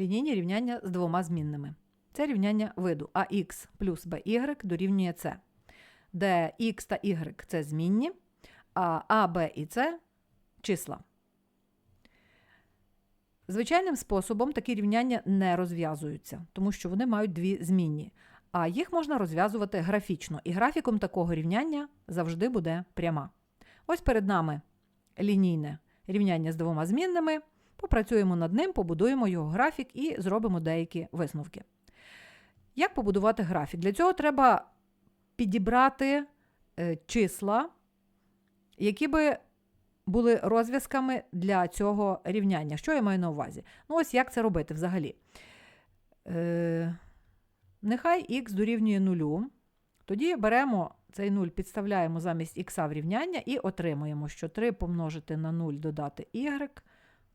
лінійні рівняння з двома змінними. Це рівняння виду ax плюс by дорівнює c, де x та y це змінні, а a, b і c числа. Звичайним способом такі рівняння не розв'язуються, тому що вони мають дві змінні, а їх можна розв'язувати графічно, і графіком такого рівняння завжди буде пряма. Ось перед нами лінійне рівняння з двома змінними. Попрацюємо над ним, побудуємо його графік і зробимо деякі висновки. Як побудувати графік? Для цього треба підібрати е, числа, які би були розв'язками для цього рівняння. Що я маю на увазі? Ну, ось як це робити взагалі. Е, Нехай х дорівнює нулю. Тоді беремо цей 0, підставляємо замість х в рівняння і отримуємо, що 3 помножити на 0 додати y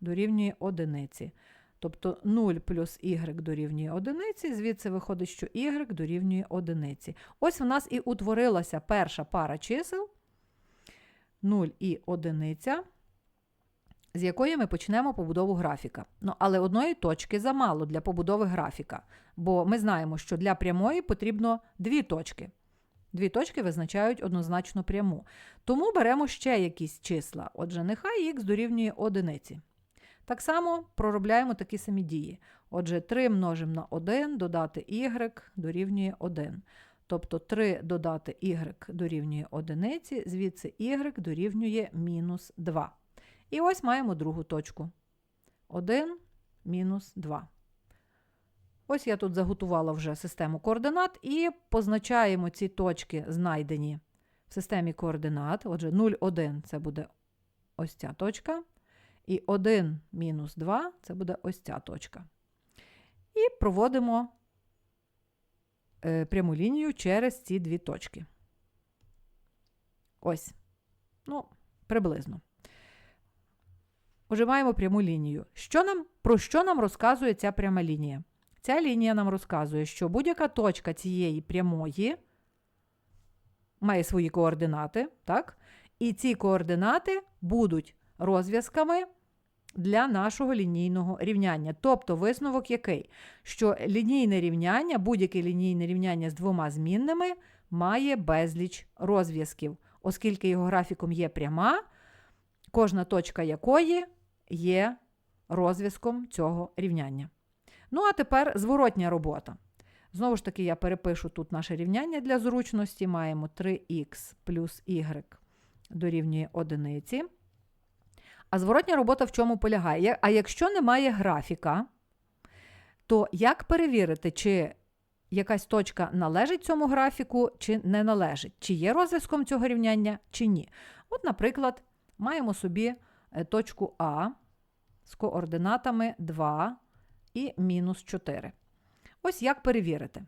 дорівнює одиниці. Тобто 0 плюс y дорівнює одиниці, звідси виходить, що y дорівнює одиниці. Ось в нас і утворилася перша пара чисел 0 і одиниця, з якої ми почнемо побудову графіка. Ну, Але одної точки замало для побудови графіка, бо ми знаємо, що для прямої потрібно дві точки. Дві точки визначають однозначно пряму. Тому беремо ще якісь числа. Отже, нехай х дорівнює одиниці. Так само проробляємо такі самі дії. Отже, 3 множимо на 1, додати y дорівнює 1. Тобто 3 додати y дорівнює 1, звідси y дорівнює мінус 2. І ось маємо другу точку. 1 мінус 2. Ось я тут заготувала вже систему координат і позначаємо ці точки, знайдені в системі координат. Отже, 0, 1 це буде ось ця точка. І 1 мінус 2 це буде ось ця точка. І проводимо е, пряму лінію через ці дві точки. Ось. Ну, приблизно. Уже маємо пряму лінію. Що нам, Про що нам розказує ця пряма лінія? Ця лінія нам розказує, що будь-яка точка цієї прямої має свої координати, так? і ці координати будуть розв'язками для нашого лінійного рівняння. Тобто висновок який? Що лінійне рівняння, будь-яке лінійне рівняння з двома змінними має безліч розв'язків, оскільки його графіком є пряма, кожна точка якої є розв'язком цього рівняння. Ну, а тепер зворотня робота. Знову ж таки, я перепишу тут наше рівняння для зручності. Маємо 3х плюс y дорівнює одиниці. А зворотня робота в чому полягає? А якщо немає графіка, то як перевірити, чи якась точка належить цьому графіку, чи не належить? Чи є розв'язком цього рівняння, чи ні? От, наприклад, маємо собі е, точку А з координатами 2 і мінус 4. Ось як перевірити.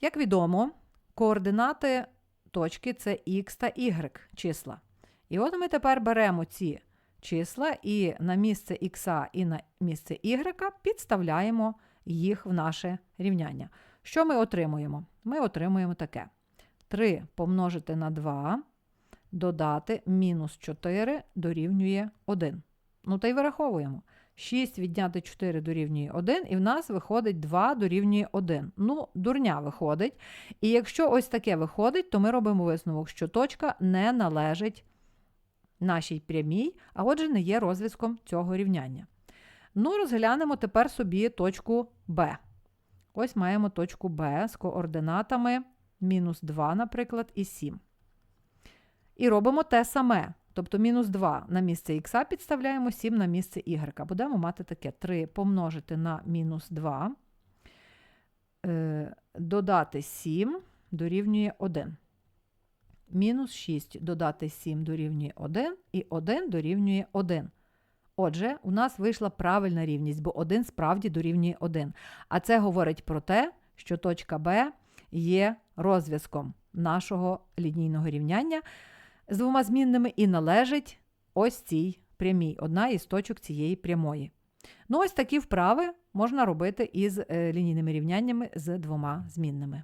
Як відомо, координати точки це х та y числа. І от ми тепер беремо ці числа і на місце х і на місце y підставляємо їх в наше рівняння. Що ми отримуємо? Ми отримуємо таке: 3 помножити на 2, додати мінус 4 дорівнює 1. Ну, та й вираховуємо. 6 відняти 4 дорівнює 1, і в нас виходить 2 дорівнює 1. Ну, дурня виходить. І якщо ось таке виходить, то ми робимо висновок, що точка не належить нашій прямій, а отже, не є розв'язком цього рівняння. Ну, розглянемо тепер собі точку Б. Ось маємо точку Б з координатами мінус 2, наприклад, і 7. І робимо те саме. Тобто мінус 2 на місце х підставляємо 7 на місце y. Будемо мати таке 3 помножити на мінус 2, е, додати 7 дорівнює 1. Мінус 6 додати 7 дорівнює 1 і 1 дорівнює 1. Отже, у нас вийшла правильна рівність, бо 1 справді дорівнює 1. А це говорить про те, що точка Б є розв'язком нашого лінійного рівняння з двома змінними і належить ось цій прямій, одна із точок цієї прямої. Ну, ось такі вправи можна робити із е, лінійними рівняннями з двома змінними.